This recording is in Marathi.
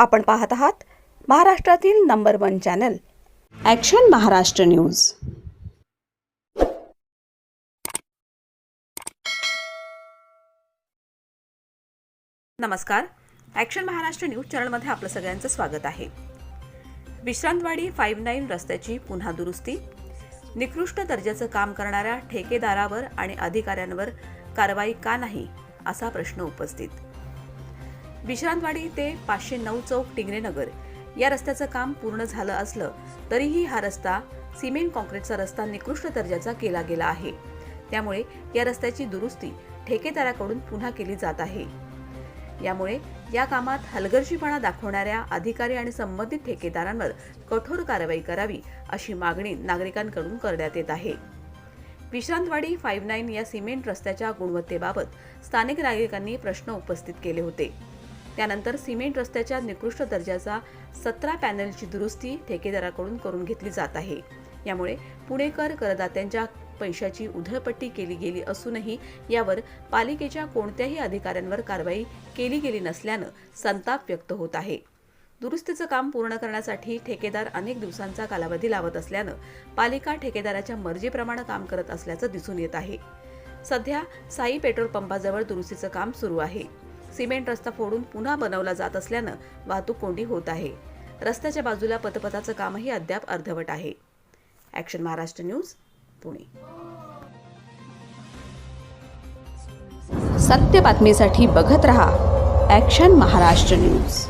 आपण पाहत आहात महाराष्ट्रातील number one channel. Action Maharashtra news. नमस्कार. ॲक्शन महाराष्ट्र न्यूज चॅनलमध्ये आपलं सगळ्यांचं स्वागत आहे. विश्रांतवाडी फाईव्ह नाईन रस्त्याची पुन्हा दुरुस्ती निकृष्ट दर्जाचं काम करणाऱ्या ठेकेदारावर आणि अधिकाऱ्यांवर कारवाई का नाही असा प्रश्न उपस्थित. विश्रांतवाडी ते पाचशे नऊ चौक टिंगरेनगर या रस्त्याचं काम पूर्ण झालं असलं तरीही हा रस्ता सिमेंट कॉन्क्रीटचा रस्ता निकृष्ट दर्जाचा केला गेला आहे. त्यामुळे या रस्त्याची दुरुस्ती ठेकेदाराकडून पुन्हा केली जात आहे. यामुळे या कामात हलगर्जीपणा दाखवणाऱ्या अधिकारी आणि संबंधित ठेकेदारांवर कठोर कारवाई करावी अशी मागणी नागरिकांकडून करण्यात येत आहे. विश्रांतवाडी फाईव्ह नाईन या सिमेंट रस्त्याच्या गुणवत्तेबाबत स्थानिक नागरिकांनी प्रश्न उपस्थित केले होते. त्यानंतर सिमेंट रस्त्याच्या निकृष्ट दर्जाचा सतरा पॅनलची दुरुस्ती ठेकेदाराकडून करून घेतली जात आहे. यामुळे पुणेकर करदात्यांच्या पैशाची उधळपट्टी केली गेली असूनही यावर पालिकेच्या कोणत्याही अधिकाऱ्यांवर कारवाई केली गेली नसल्यानं संताप व्यक्त होत आहे. दुरुस्तीचं काम पूर्ण करण्यासाठी ठेकेदार अनेक दिवसांचा कालावधी लावत असल्यानं पालिका ठेकेदाराच्या मर्जीप्रमाणे काम करत असल्याचं दिसून येत आहे. सध्या साई पेट्रोल पंपाजवळ दुरुस्तीचं काम सुरू आहे. सिमेंट रस्ता फोडून पुन्हा बनवला जात असल्यानं वाहतूक कोंडी होत आहे. रस्त्याच्या बाजूला पथपथाचं कामही अद्याप अर्धवट आहे. Action Maharashtra news Pune. सत्य बातमीसाठी बघत रहा ॲक्शन महाराष्ट्र न्यूज